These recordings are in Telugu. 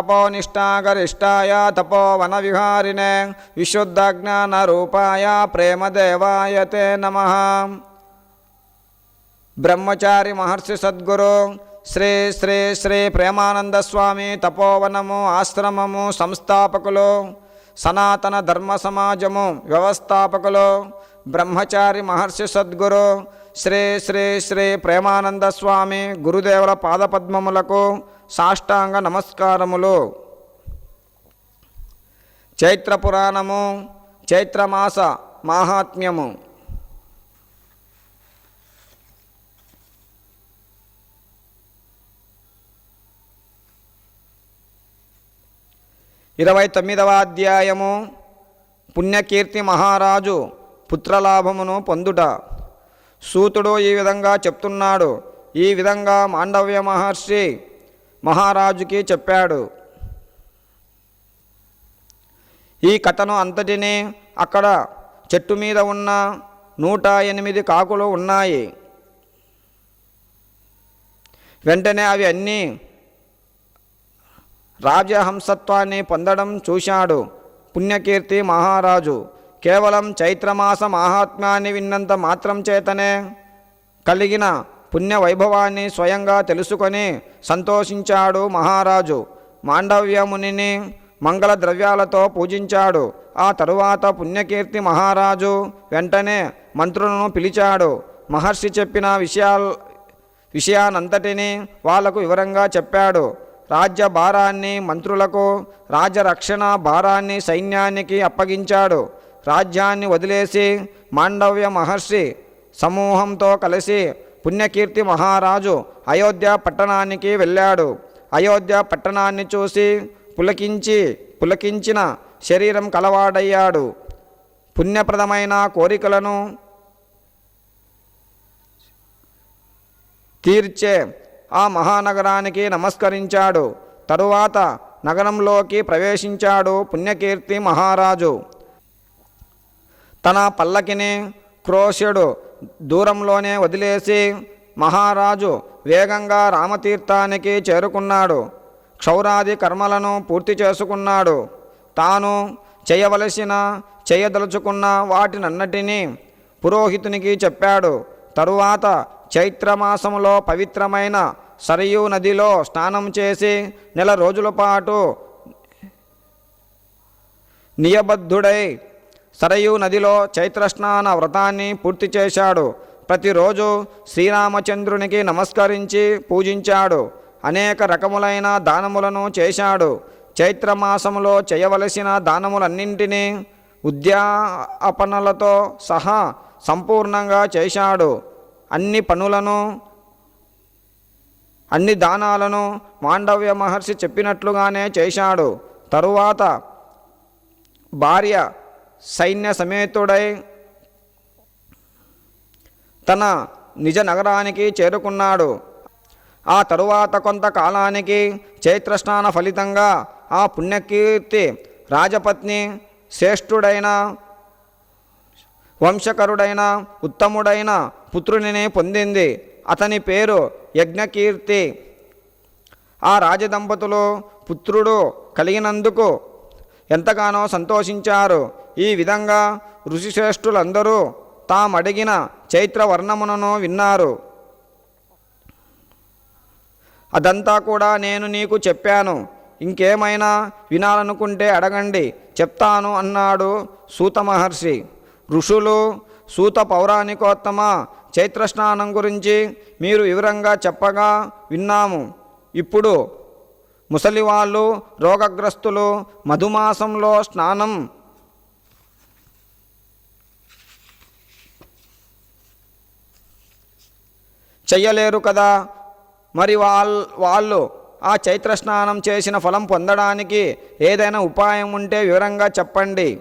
తపోనిష్టాగరిష్టాయ తపోవన విహారిణే విశుద్ధజ్ఞానరూపాయ ప్రేమదేవాయ తే నమ. బ్రహ్మచారి మహర్షి సద్గురు శ్రీ శ్రీ శ్రీ ప్రేమానంద స్వామి తపోవనము ఆశ్రమము సంస్థాపకులు సనాతన ధర్మ సమాజము వ్యవస్థాపకులు బ్రహ్మచారి మహర్షి సద్గురు శ్రీ శ్రీ శ్రీ ప్రేమానంద స్వామి గురుదేవుల పాదపద్మములకు సాష్టాంగ నమస్కారములు. చైత్ర పురాణము చైత్రమాస మాహాత్మ్యము. ఇరవై తొమ్మిదవ అధ్యాయము పుణ్యకీర్తి మహారాజు పుత్రలాభమును పొందుట. సూతుడు ఈ విధంగా చెప్తున్నాడు. ఈ విధంగా మాండవ్య మహర్షి మహారాజుకి చెప్పాడు. ఈ కథను అంతటినీ అక్కడ చెట్టు మీద ఉన్న నూట ఎనిమిది కాకులు ఉన్నాయి. వెంటనే అవి అన్నీ రాజహంసత్వాన్ని పొందడం చూశాడు పుణ్యకీర్తి మహారాజు. కేవలం చైత్రమాస మాహాత్మ్యాన్ని విన్నంత మాత్రం చేతనే కలిగిన పుణ్య వైభవాన్ని స్వయంగా తెలుసుకొని సంతోషించాడు మహారాజు. మాండవ్యమునిని మంగళ ద్రవ్యాలతో పూజించాడు. ఆ తరువాత పుణ్యకీర్తి మహారాజు వెంటనే మంత్రులను పిలిచాడు. మహర్షి చెప్పిన విషయాల్ విషయానంతటినీ వాళ్ళకు వివరంగా చెప్పాడు. రాజ్య భారాన్ని మంత్రులకు రాజ్యరక్షణ భారాన్ని సైన్యానికి అప్పగించాడు. రాజ్యాన్ని వదిలేసి మాండవ్య మహర్షి సమూహంతో కలిసి పుణ్యకీర్తి మహారాజు అయోధ్య పట్టణానికి వెళ్ళాడు. అయోధ్య పట్టణాన్ని చూసి పులకించి పులకించిన శరీరం కలవాడయ్యాడు. పుణ్యప్రదమైన కోరికలను తీర్చే ఆ మహానగరానికి నమస్కరించాడు. తరువాత నగరంలోకి ప్రవేశించాడు పుణ్యకీర్తి మహారాజు. తన పల్లకిని క్రోశుడు దూరంలోనే వదిలేసి మహారాజు వేగంగా రామతీర్థానికి చేరుకున్నాడు. క్షౌరాది కర్మలను పూర్తి చేసుకున్నాడు. తాను చేయవలసిన చేయదలుచుకున్న వాటినన్నిటినీ పురోహితునికి చెప్పాడు. తరువాత చైత్రమాసంలో పవిత్రమైన సరయూ నదిలో స్నానం చేసి నెల రోజుల పాటు నియబద్ధుడై సరయూ నదిలో చైత్రస్నాన వ్రతాన్ని పూర్తి చేశాడు. ప్రతిరోజు శ్రీరామచంద్రునికి నమస్కరించి పూజించాడు. అనేక రకములైన దానములను చేశాడు. చైత్రమాసంలో చేయవలసిన దానములన్నింటినీ ఉద్యాపనలతో సహా సంపూర్ణంగా చేశాడు. అన్ని పనులను అన్ని దానాలను మాండవ్య మహర్షి చెప్పినట్లుగానే చేశాడు. తరువాత భార్య సైన్య సమేతుడై తన నిజ నగరానికి చేరుకున్నాడు. ఆ తరువాత కొంతకాలానికి చైత్రస్నాన ఫలితంగా ఆ పుణ్యకీర్తి రాజపత్ని శ్రేష్ఠుడైన వంశకరుడైన ఉత్తముడైన పుత్రునిని పొందింది. అతని పేరు యజ్ఞకీర్తి. ఆ రాజదంపతులు పుత్రుడు కలిగినందుకు ఎంతగానో సంతోషించారు. ఈ విధంగా ఋషిశ్రేష్ఠులందరూ తామడిగిన చైత్రవర్ణమునను విన్నారు. అదంతా కూడా నేను నీకు చెప్పాను. ఇంకేమైనా వినాలనుకుంటే అడగండి. చెప్తాను అన్నాడు సూత మహర్షి. ఋషులు సూత పౌరాణికోత్తమ చైత్రస్నానం గురించి మీరు వివరంగా చెప్పగా విన్నాము. ఇప్పుడు ముసలివాళ్ళు రోగగ్రస్తులు మధుమాసంలో స్నానం చెయ్యలేరు కదా. మరి వాళ్ళ వాళ్ళు ఆ చైత్ర స్నానం చేసిన ఫలం పొందడానికి ఏదైనా ఉపాయం ఉంటే వివరంగా చెప్పండి.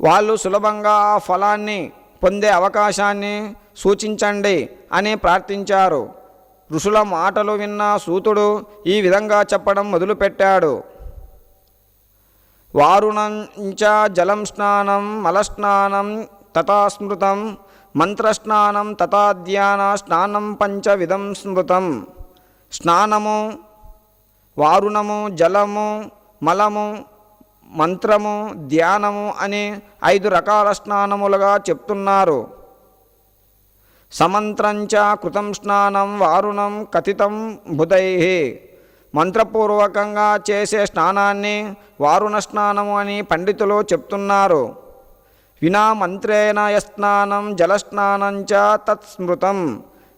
వాళ్ళు సులభంగా ఆ ఫలాన్ని పొందే అవకాశాన్ని సూచించండి అని ప్రార్థించారు. ఋషుల మాటలు విన్న సూతుడు ఈ విధంగా చెప్పడం మొదలుపెట్టాడు. వారుణంచ జలం స్నానం మలస్నానం తథా స్మృతం మంత్రస్నానం తథాధ్యాన స్నానం పంచవిధం స్మృతం. స్నానము వారుణము జలము మలము మంత్రము ధ్యానము అని ఐదు రకాల స్నానములుగా చెప్తున్నారు. సమంత్రంచ కృతం స్నానం వారుణం కథితం బుధై. మంత్రపూర్వకంగా చేసే స్నానాన్ని వారుణ స్నానము అని పండితులు చెప్తున్నారు. వినా మంత్రేణ యస్నానం జలస్నానంచ తత్స్మృతం.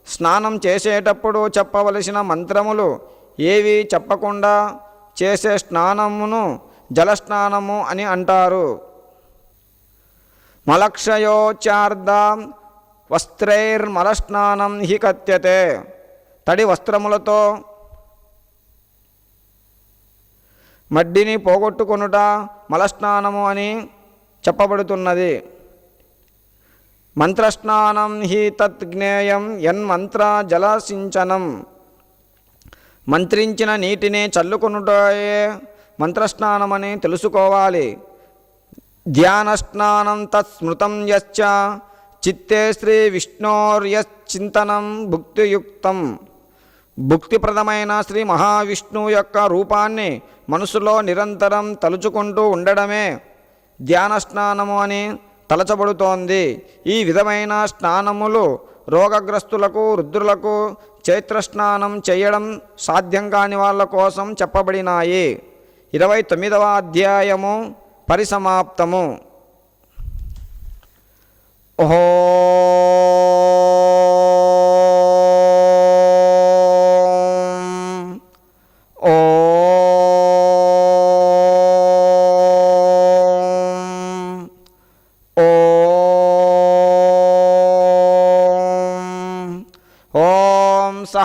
స్నానం చేసేటప్పుడు చెప్పవలసిన మంత్రములు ఏవి చెప్పకుండా చేసే స్నానమును జలస్నానము అని అంటారు. మలక్షయోచార్ధం వస్త్రైర్మలస్నానం హి కథ్యతే. తడి వస్త్రములతో మడ్డిని పోగొట్టుకొనుట మలస్నానము అని చెప్పబడుతున్నది. మంత్రస్నానం హి తత్ జ్ఞేయం యన్మంత్ర జలసించనం. మంత్రించిన నీటిని చల్లుకొనుటయే మంత్రస్నానమని తెలుసుకోవాలి. ధ్యానస్నానం తత్స్మృతం యశ్చ చిత్తే శ్రీ విష్ణోర్యశ్చింతనం భుక్తియుక్తం. భుక్తిప్రదమైన శ్రీ మహావిష్ణువు యొక్క రూపాన్ని మనసులో నిరంతరం తలుచుకుంటూ ఉండడమే ధ్యాన స్నానము అని తలచబడుతోంది. ఈ విధమైన స్నానములు రోగగ్రస్తులకు రుద్రులకు చైత్ర స్నానం చేయడం సాధ్యం కాని వాళ్ళ కోసం చెప్పబడినాయి. ఇరవై తొమ్మిదవ అధ్యాయము పరిసమాప్తము. ఓహో!